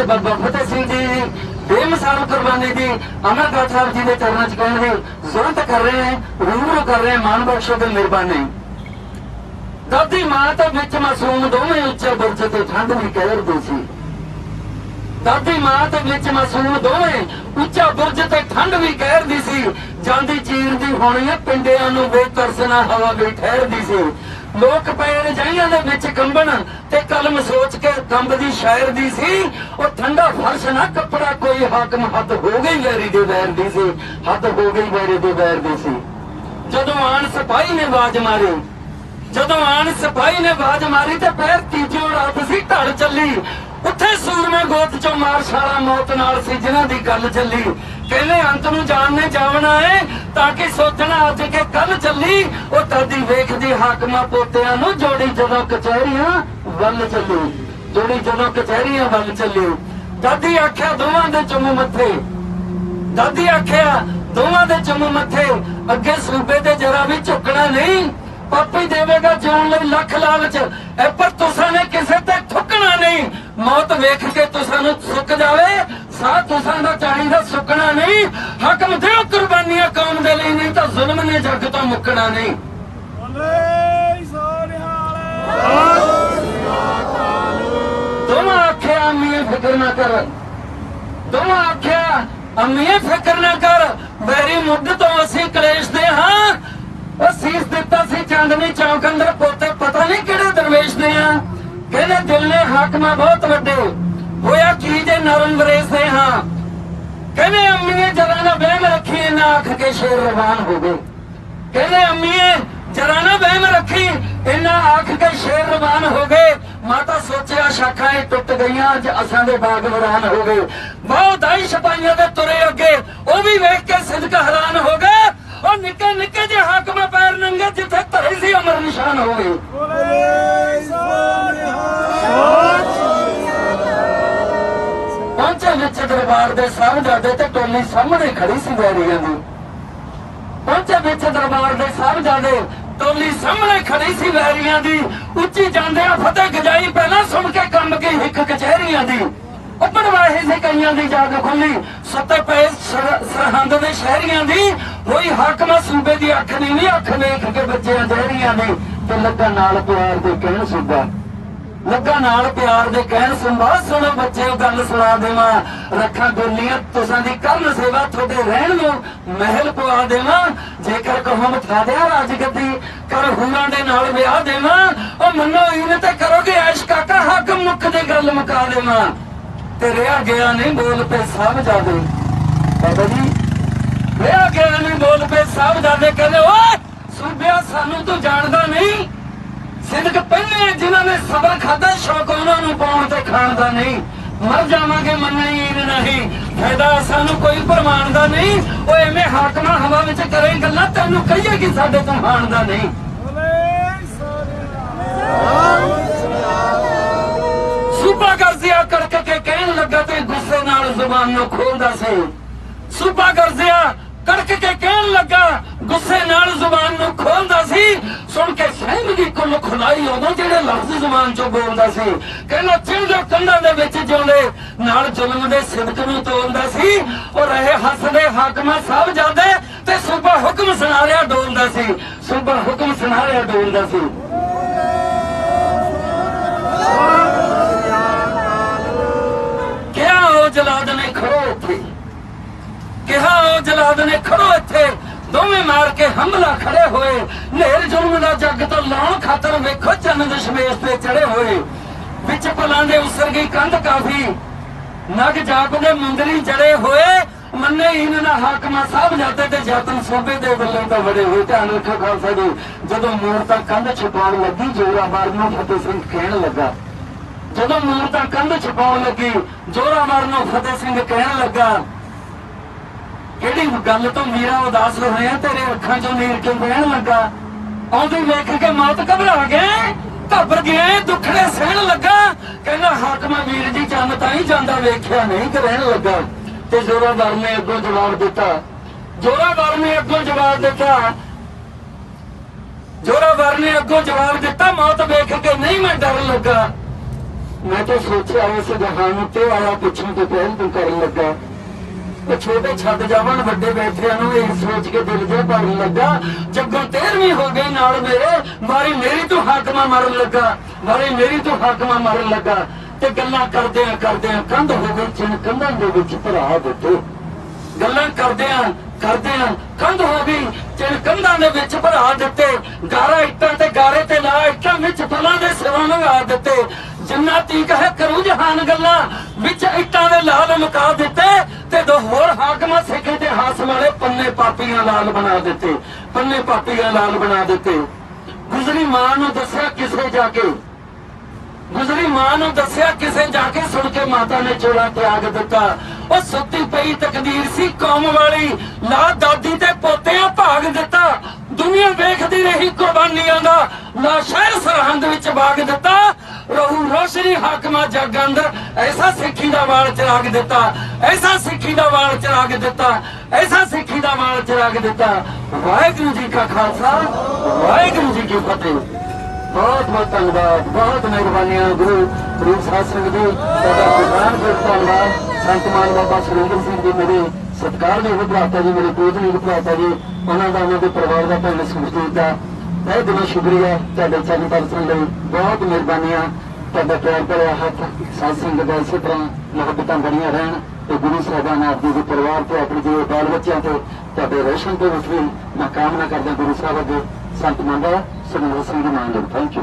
ਤੇ ਬਾਬਾ ਫਤਿਹ ਸਿੰਘ ਜੀ ਬੇਮਿਸਾਲ ਕੁਰਬਾਨੀ ਦੀ ਅਮਰਗੜ੍ਹ ਸਾਹਿਬ ਜੀ ਦੇ ਚਰਨਾਂ 'ਚ ਕਹਿਣ ਦੀ ਜ਼ਰੂਰਤ ਕਰ ਰਹੇ ਹਾਂ, ਰੂਬਰੂ ਕਰ ਰਹੇ ਹਾਂ ਮਾਨ ਬਖਸ਼ੋ ਤੇ ਮਿਹਰਬਾਨੀ। ਦਾਦੀ ਮਾਂ ਤੇ ਵਿੱਚ ਮਾਸੂਮ ਦੋਵੇਂ ਉੱਚੇ ਬੁਰਜ ਤੇ ਠੰਡ ਵੀ ਕਹਿਰਦੇ ਸੀ। ਦਾਦੀ ਮਾਂ ਤੇ ਵਿੱਚ ਮਾਸੂਮ ਦੋਵੇਂ ਉੱਚਾ ਬੁਰਜ ਤੇ ਠੰਡ ਵੀ ਕਹਿਰਦੀ ਸੀ। ਜਾਂਦੀ ਚੀਰਦੀ ਹੋਣੀ ਆ ਪਿੰਡਿਆਂ ਨੂੰ ਬੇਤਰਸਨਾ ਹਵਾ ਵੀ ਠਹਿਰਦੀ ਸੀ। ਲੋਕ ਪਏ ਰਜਾਈਆਂ ਦੇ ਵਿੱਚ ਕੰਬਣ ਤੇ ਕਲਮ ਸੋਚ ਕੇ ਕੰਬਦੀ ਸ਼ਾਇਰ ਦੀ ਸੀ, ਉਹ ਠੰਡਾ ਫਰਸ਼ ਨਾ ਕੱਪੜਾ ਕੋਈ ਹਾਕਮ ਹੱਦ ਹੋ ਗਈ ਵੈਰੀ ਦੇ ਵੈਰ ਦੀ ਸੀ, ਹੱਦ ਹੋ ਗਈ ਵੈਰੀ ਦੇ ਵੈਰ ਦੀ ਸੀ। ਜਦੋਂ ਆਣ ਸਿਪਾਹੀ ਨੇ ਆਵਾਜ਼ ਮਾਰੀ, ਜਦੋਂ ਆਣ ਸਿਪਾਹੀ ਨੇ ਆਵਾਜ਼ ਮਾਰੀ ਤੇ ਪੈਰ ਤੀਜੋ ਰਾਤ ਸੀ ਢੜ ਚੱਲੀ ਉੱਥੇ ਸੂਰਮੇ ਗੋਤ ਚੋਂ ਮਾਰ ਛਾਲਾ ਮੌਤ ਨਾਲ ਸੀ, ਜਿਨ੍ਹਾਂ ਦੀ ਗੱਲ ਚੱਲੀ। ਕਹਿੰਦੇ ਅੰਤ ਨੂੰ ਜਾਣਨੇ ਜਾਵਣਾ ਏ ਤਾਂ ਕਿ ਸੋਚਣਾ ਅੱਜ ਕੇ ਕੱਲ ਚੱਲੀ। ਉਹ ਤਦੀ ਵੇਖਦੀ ਹਾਕਮਾਂ ਪੋਤਿਆਂ ਨੂੰ, ਜੋੜੀ ਜਦੋਂ ਕਚਹਿਰੀਆਂ ਵੱਲ ਚੱਲੀ। ਜੋੜੀ ਜਦੋਂ ਕਚਹਿਰੀਆਂ ਵੱਲ ਚੱਲੀ। ਦਾਦੀ ਆਖਿਆ ਦੋਵਾਂ ਦੇ ਚੁੰਮ ਮੱਥੇ। ਦਾਦੀ ਆਖਿਆ ਦੋਵਾਂ ਦੇ ਚੁੰਮ ਮੱਥੇ, ਅੱਗੇ ਸੂਬੇ ਤੇ ਜਰਾ ਵੀ ਝੁਕਣਾ ਨਹੀਂ। ਪਾਪੀ ਦੇਵੇਗਾ ਜਿਉਣ ਲਈ ਲੱਖ ਲਾਲਚ। ਐ ਪਰ ਤੁਸਾਂ ਨੇ ਕਿਸੇ ਤੇ ਥੁੱਕਣਾ ਨਹੀਂ। ਮੌਤ ਵੇਖ ਕੇ ਤੁਸਾਂ ਨੂੰ ਸੁੱਕ ਜਾਵੇ ਸਾਹ ਤੁਸਾਂ ਦਾ ਚਾਹੀਦਾ ਸੁੱਕਣਾ ਨਹੀਂ। ਹਕਮ ਦਿਓ ਕੁਰਬਾਨੀਆਂ ਕੌਮ ਦੇ ਲਈ ਨਹੀਂ ਤਾਂ ਜ਼ੁਲਮ ਨੇ ਜੱਗ ਤੋਂ ਮੁੱਕਣਾ ਨਹੀਂ। ਦੋਵਾਂ ਆਖਿਆ ਅੰਮੀਏ ਫਿਕਰ ਨਾ ਕਰ। ਦੋਵਾਂ ਆਖਿਆ ਅੰਮੀਏ ਫਿਕਰ ਨਾ ਕਰ। ਮੇਰੀ ਮੁੱਢ ਤੋਂ ਅਸੀਂ ਕਲੇਸ਼ ਦੇ ਹਾਂ। ਉਹ ਸੀਸ ਦਿੱਤਾ ਸੀ ਚਾਂਦਨੀ ਚੌਕ ਅੰਦਰ ਪੋਤੇ ਪਤਾ ਨਹੀਂ ਕਿਹੜੇ ਦਰਵੇਸ਼ ਦੇ ਆ ਕਹਿੰਦੇ ਦਿਲ ਨੇ ਹਾਕਮਾਂ ਬਹੁਤ ਵੱਡੇ। ਹੋਇਆ ਕੀ ਜੇ ਨਰਮ ਵਰੇਸ ਦੇ ਹਾਂ। ਕਹਿੰਦੇ ਅੰਮੀਏ, ਜਰਾ ਨਾ ਵਹਿਮ ਰੱਖੀ, ਨਾ ਅੱਖ ਕੇ ਸ਼ੇਰ ਰਵਾਨ ਹੋ ਗਏ। ਕਹਿੰਦੇ ਅੰਮੀਏ, ਜਰਾ ਨਾ ਵਹਿਮ ਰੱਖੀ, ਇੰਨਾ ਆਖ ਕੇ ਸ਼ੇਰ ਰਵਾਨ ਹੋ ਗਏ। ਮਾਤਾ ਸੋਚਿਆ ਸ਼ਾਖਾਂ ਹੀ ਟੁੱਟ ਗਈਆਂ, ਅੱਜ ਅਸਾਂ ਦੇ ਬਾਗ ਵਰਾਨ ਹੋ ਗਏ। ਬਹੁਤ ਆਈ ਸਿਪਾਹੀਆਂ ਦੇ ਤੁਰੇ ਅੱਗੇ, ਉਹ ਵੀ ਵੇਖ ਕੇ ਸਿਦਕ ਹੈਰਾਨ ਹੋ ਗਏ। ਉਹ ਨਿੱਕੇ ਨਿੱਕੇ ਜੇ ਹਾਕਮ ਪੈਰ ਨੰਗੇ, ਜਿੱਥੇ ਧਰੇ ਸੀ, ਅਮਰ ਨਿਸ਼ਾਨ ਹੋ ਗਏ। ਦਰਬਾਰ ਦੇ ਸਾਹਿਬਜ਼ਾਦੇ ਤੇ ਟੋਲੀ ਸਾਹਮਣੇ ਖੜੀ ਸੀ ਵੈਰੀਆਂ ਦੀ। ਪਹੁੰਚੇ ਵਿੱਚ ਦਰਬਾਰ ਦੇ ਸਾਹਿਬਜ਼ਾਦੇ ਟੋਲੀ ਸਾਹਮਣੇ ਖੜੀ ਸੀ ਵੈਰੀਆਂ ਦੀ। ਉੱਚੀ ਜਾਂਦੇ ਆ ਫਤਿਹ ਗਜਾਈ, ਪਹਿਲਾਂ ਸੁਣ ਕੇ ਕੰਮ ਗਈ ਹਿੱਕ ਕਚਹਿਰੀਆਂ ਦੀ। ਉੱਪਰ ਵਾਹੇ ਸੀ ਕਈਆਂ ਦੀ ਜਾਗ ਖੁੱਲੀ। ਸੱਤੇ ਪਏ ਸਰਹੰਦ ਦੇ ਸ਼ਹਿਰੀਆਂ ਦੀ। ਹੋਈ ਹਾਕਮ ਸੂਬੇ ਦੀ ਅੱਖ ਨਹੀਂ ਨੀ ਅੱਖ ਵੇਖ ਕੇ ਬੱਚਿਆਂ ਜਹਿਰੀਆਂ ਦੀ। ਤੇ ਲੱਗਾ ਨਾਲ ਪਿਆਰ ਦੇ ਕਹਿਣ ਸੁਬਾ। ਲੱਗਾ ਨਾਲ ਪਿਆਰ ਦੇ ਕਹਿਣ ਸੁਣਵਾ, ਸੁਣੋ ਬੱਚਿਓ ਗੱਲ ਸੁਣਾ ਦੇਵਾਂ। ਰੱਖਾਂ ਗੋਲੀਆਂ ਤੁਸਾਂ ਦੀ ਕਰਨ ਸੇਵਾ, ਤੁਹਾਡੇ ਰਹਿਣ ਨੂੰ ਮਹਿਲ ਪਵਾ ਦੇਵਾਂ। ਜੇਕਰ ਕਹੋ ਮਥਾ ਦਿਆ ਰਾਜ ਗੱਦੀ, ਕਰ ਹੂਰਾਂ ਦੇ ਨਾਲ ਵਿਆਹ ਦੇਵਾਂ। ਉਹ ਮੰਨੋ, ਇਹਨੇ ਤੇ ਕਰੋਗੇ ਐਸ਼ ਕਾਕਾ, ਹੱਕ ਮੁੱਖ ਦੀ ਗੱਲ ਮੁਕਾ ਦੇਵਾਂ। ਤੇ ਰਿਆ ਗਿਆ ਨਹੀਂ ਬੋਲ ਪੇ ਸਭ ਜਾਦੇ ਬਾਬਾ ਜੀ ਰਿਆ ਗਿਆ ਨਹੀਂ ਬੋਲ ਪੇ ਸਭ ਜਾਦੇ ਕਹਿੰਦੇ, ਓਏ, ਸੂਬਿਆ ਸਾਨੂੰ ਤੂੰ ਜਾਣਦਾ ਨਹੀਂ। ਸਿੱਧਕ ਪਹਿਲੇ ਜਿਨ੍ਹਾਂ ਨੇ ਸਬਰ ਖਾਦਾ ਸ਼ੌਕ ਉਹਨਾਂ ਨੂੰ ਪਾਉਣ ਤੇ ਖਾਣ ਦਾ ਨਹੀਂ। ਮਰ ਜਾਵਾਂਗੇ, ਮੰਨਣੀ ਨਹੀਂ। ਫਾਇਦਾ ਸਾਨੂੰ ਕੋਈ ਪ੍ਰਮਾਣ ਦਾ ਨਹੀਂ। ਉਹ ਐਵੇਂ ਹਾਕਮਾਂ ਹਵਾ ਵਿੱਚ ਕਰੇ ਗੱਲਾਂ, ਤੈਨੂੰ ਕਹੀਏ ਕਿ ਸਾਡੇ ਤੋਂ ਹਾਣ ਦਾ ਨਹੀਂ। ਬੋਲੇ ਸੂਬਾ ਗਰਜ਼ਿਆ ਕੜਕ ਕੇ ਕਹਿਣ ਲੱਗਾ ਤੇ ਗੁੱਸੇ ਨਾਲ ਜ਼ੁਬਾਨ ਨੂੰ ਖੋਲਦਾ ਸੀ। ਸੂਬਾ ਗਰਜ਼ਿਆ ਕੜਕ ਕੇ ਕਹਿਣ ਲੱਗਾ ਗੁੱਸੇ ਨਾਲ ਜ਼ੁਬਾਨ ਨੂੰ ਖੋਲਦਾ ਸੀ ਸੁਣ ਕੇ ਸਹਿਮ ਦੀ ਉਦੋਂ ਜਿਹੜੇ ਲਫ਼ਜ਼ ਜ਼ੁਬਾਨ ਚੋਂ ਬੋਲਦਾ ਸੀ, ਕਹਿੰਦਾ ਚਿੰਦੇ ਕੰਧਾਂ ਦੇ ਵਿੱਚ ਜਿਉਂਦੇ, ਨਾਲ ਜ਼ੁਲਮ ਦੇ ਸਿਦਕ ਨੂੰ ਤੋਲਦਾ ਸੀ, ਉਹ ਰਹੇ ਹੱਸਦੇ ਹਾਕਮਾਂ ਸਭ ਜਾਂਦੇ ਤੇ ਸੂਬਾ ਹੁਕਮ ਸੁਣਾ ਡੋਲਦਾ ਸੀ, ਸੂਬਾ ਹੁਕਮ ਸੁਣਾ ਡੋਲਦਾ ਸੀ। ਕਿਹਾ ਉਹ ਜਲਾਦ ਨੇ ਖੜੋ ਇੱਥੇ ਕਿਹਾ ਉਹ ਜਲਾਦ ਨੇ ਖੜੋ ਇੱਥੇ ਦੋਵੇਂ ਮਾਰ ਕੇ ਹਮਲਾ ਖੜੇ ਹੋਏ। ਨੇਰ ਜ਼ੁਲਮ ਦਾ ਜੱਗ ਤੋਂ ਲਾਉਣ ਖਾਤਰ ਵੇਖੋ ਚੰਨ ਦਸ਼ਮੇਸ਼ ਤੇ ਚੜੇ ਹੋਏ। ਵਿੱਚ ਪਲਾਂ ਦੇ ਉਸਰ ਗਈ ਕੰਧ ਕਾਫੀ। ਨਗ ਜਾਪ ਦੇ ਮੁੰਦਰੀ ਜੜੇ ਹੋਏ। ਮੰਨੇ ਇਨ ਨਾ ਹਾਕਮਾ ਸਾਹਿਬ ਜਾਂਦੇ ਤੇ ਜਤਨ ਸੋਬੇ ਦੇ ਵੱਲੋਂ ਤਾਂ ਬੜੇ ਹੋਏ। ਧਿਆਨ ਰੱਖੋ ਖਾਲਸਾ ਜੀ, ਜਦੋਂ ਮੂਰ ਤਾਂ ਕੰਧ ਛੁਪਾਉਣ ਲੱਗੀ ਜੋਰਾਵਰ ਨੂੰ ਫਤਿਹ ਸਿੰਘ ਕਹਿਣ ਲੱਗਾ। ਜਦੋਂ ਮੂਰ ਤਾਂ ਕੰਧ ਛਪਾਉਣ ਲੱਗੀ ਜੋਰਾਵਰ ਨੂੰ ਫਤਿਹ ਸਿੰਘ ਕਹਿਣ ਲੱਗਾ। ਕਿਹੜੀ ਗੱਲ ਤੋਂ ਮੀਰਾ ਉਦਾਸ ਹੋਇਆ ਤੇਰੇ ਅੱਖਾਂ ਚੋਂ ਨੀਰ ਕਿਉਂ ਵਹਿਣ ਲੱਗਾ? ਆਉਂਦੀ ਵੇਖ ਕੇ ਮੌਤ ਘਬਰਾ ਗਏ, ਘਬਰ ਗਏ, ਦੁੱਖੜੇ ਸਹਿਣ ਲੱਗਾ। ਕਹਿੰਦਾ, ਹਾਕਮ ਵੀਰ ਜੀ, ਚੰਨ ਤਾਂ ਹੀ ਜਾਂਦਾ ਵੇਖਿਆ ਨਹੀਂ ਕਿ ਰਹਿਣ ਲੱਗਾ। ਤੇ ਜੋਰਾਵਰ ਨੇ ਅੱਗੋਂ ਜਵਾਬ ਦਿੱਤਾ। ਜੋਰਾਵਰ ਨੇ ਅੱਗੋਂ ਜਵਾਬ ਦਿੱਤਾ। ਜੋਰਾਵਰ ਨੇ ਅੱਗੋਂ ਜਵਾਬ ਦਿੱਤਾ, ਮੌਤ ਵੇਖ ਕੇ ਨਹੀਂ ਮੈਂ ਡਰ ਲੱਗਾ। ਮੈਂ ਤਾਂ ਸੋਚਿਆ ਇਸ ਜਹਾਨ ਤੇ ਆਇਆ, ਪਿੱਛੋਂ ਤੇ ਪਹਿਲ ਤੂੰ ਕਰਨ ਲੱਗਾ। ਤੇ ਛੋਟੇ ਛੱਡ ਜਾਵਣ, ਵੱਡੇ ਬੈਠਿਆਂ ਨੂੰ ਇਹ ਸੋਚ ਕੇ ਦਿਲ ਜਿਹਾ ਭਰਨ ਲੱਗਾ। ਜੱਗੋਂ ਤੇਰਵੀਂ ਹੋ ਗਈ ਨਾਲ ਮੇਰੇ, ਮਾਰੀ ਮੇਰੀ ਤੋਂ ਹਾਕਮਾ ਮਾਰਨ ਲੱਗਾ, ਮਾਰੀ ਮੇਰੀ ਤੋਂ ਹਾਕਮਾ ਮਾਰਨ ਲੱਗਾ। ਤੇ ਗੱਲਾਂ ਕਰਦੇ ਆ ਕਰਦੇ ਆ ਕੰਧ ਹੋ ਗਈ ਚਿੰਨ ਕੰਧਾਂ ਦੇ ਵਿੱਚ ਭਰਾ ਦਿੱਤੇ ਗੱਲਾਂ ਕਰਦੇ ਆ ਕਰਦੇ ਆ ਕੰਧ ਹੋ ਗਈ ਚਿੰਨ ਕੰਧਾਂ ਦੇ ਵਿੱਚ ਭਰਾ ਦਿੱਤੇ। ਗਾਰਾ ਇੱਟਾਂ ਤੇ ਗਾਰੇ ਤੇ ਲਾ ਇੱਟਾਂ ਵਿੱਚ ਫਲਾਂ ਦੇ ਸਿਰਾਂ ਲਗਾ ਦਿੱਤੇ। ਜਿੰਨਾ ਜੰਨਾਤੀ ਹੈ ਕਰੂ ਜਹਾਨ ਗੱਲਾਂ, ਵਿੱਚ ਇੱਟਾਂ ਦੇ ਲਾਲ ਮੁਕਾ ਦਿੱਤੇ। ਤੇ ਦੋ ਹੋਰ ਹਾਕਮਾਂ ਸਿੱਖ ਇਤਿਹਾਸ ਵਾਲੇ ਪੰਨੇ ਪਾਪੀਆਂ ਲਾਲ ਬਣਾ ਦਿੱਤੇ। ਪੰਨੇ ਪਾਪੀਆਂ ਲਾਲ ਬਣਾ ਦਿੱਤੇ। ਗੁਜ਼ਰੀ ਮਾਂ ਨੂੰ ਦੱਸਿਆ ਕਿਸੇ ਜਾ ਕੇ? ਗੁਜ਼ਰੀ ਮਾਂ ਨੂੰ ਦੱਸਿਆ ਕਿਸੇ ਜਾ ਕੇ? ਸੁਣ ਕੇ ਮਾਤਾ ਨੇ ਚੋਲਾ ਤਿਆਗ ਦਿੱਤਾ। ਉਹ ਸੁੱਤੀ ਪਈ ਤਕਦੀਰ ਸੀ ਕੌਮ ਵਾਲੀ। ਲਾ ਦਾਦੀ ਤੇ ਪੋਤਿਆਂ ਭਾਗ ਦਿੱਤਾ। ਦੁਨੀਆ ਵੇਖਦੀ ਰਹੀ ਕੁਰਬਾਨੀਆਂ ਦਾ। ਲਾ ਸ਼ਹਿਰ ਸਰਹੰਦ ਵਿੱਚ ਬਾਗ ਦਿੱਤਾ। ਰਹੂ ਰੋਸ਼ਨੀ ਹਾਕਮਾ ਜੱਗ ਅੰਦਰ ਐਸਾ ਸਿੱਖੀ ਦਾ ਵਾਲ ਚਰਾਗ ਦਿੱਤਾ, ਐਸਾ ਸਿੱਖੀ ਦਾ ਵਾਲ ਚਰਾਗ ਦਿੱਤਾ, ਐਸਾ ਸਿੱਖੀ ਦਾ ਵਾਲ ਚਰਾਗ ਦਿੱਤਾ। ਵਾਹਿਗੁਰੂ ਜੀ ਕਾ ਖਾਲਸਾ, ਵਾਹਿਗੁਰੂ ਜੀ ਕੀ ਫਤਿਹ। ਬਹੁਤ ਬਹੁਤ ਧੰਨਵਾਦ, ਬਹੁਤ ਮਿਹਰਬਾਨੀਆਂ ਗੁਰੂ ਰੂਪ ਸਾਹਿਬ ਸਿੰਘ ਜੀ, ਤੁਹਾਡਾ ਪ੍ਰਧਾਨ ਬਹੁਤ ਧੰਨਵਾਦ। ਸੰਤ ਮਾਨ ਬਾਬਾ ਸੁਰਿੰਦਰ ਸਿੰਘ ਜੀ ਮੇਰੇ ਸਤਿਕਾਰ ਦੇ ਭਰਾਤਾ ਜੀ, ਮੇਰੇ ਪੂਜਨੀਕ ਭਰਾਤਾ ਜੀ, ਉਹਨਾਂ ਦਾ, ਉਹਨਾਂ ਦੇ ਪਰਿਵਾਰ ਦਾ ਭੈਣ ਸੁਖਜੀਤ ਦਾ ਬਹੁਤ ਬਹੁਤ ਸ਼ੁਕਰੀਆ ਤੁਹਾਡੇ ਚੈਨਲ ਦਰਸ਼ਨ ਲਈ। ਬਹੁਤ ਮਿਹਰਬਾਨੀਆਂ ਤੁਹਾਡਾ ਪਿਆਰ ਭਰਿਆ ਹੱਥ। ਸਾਧ ਸੰਗਤ ਦਾ ਇਸੇ ਤਰ੍ਹਾਂ ਮੁਹੱਬਤਾਂ ਬਣੀਆਂ ਰਹਿਣ ਤੇ ਗੁਰੂ ਸਾਹਿਬਾਨ ਆਪ ਜੀ ਦੇ ਪਰਿਵਾਰ ਤੇ ਆਪਣੇ ਜਿਹੜੇ ਬਾਲ ਬੱਚਿਆਂ ਤੇ ਤੁਹਾਡੇ ਰੋਸ਼ਨ ਦੇ ਵਿੱਚ ਵੀ ਮੈਂ ਕਾਮਨਾ ਕਰਦਾ ਗੁਰੂ ਸਾਹਿਬ ਅੱਗੇ ਸੰਤ ਮੰਡਾ ਸੁਰਿੰਦਰ ਸਿੰਘ ਦੀ ਮੰਨ ਥੈਂਕ ਯੂ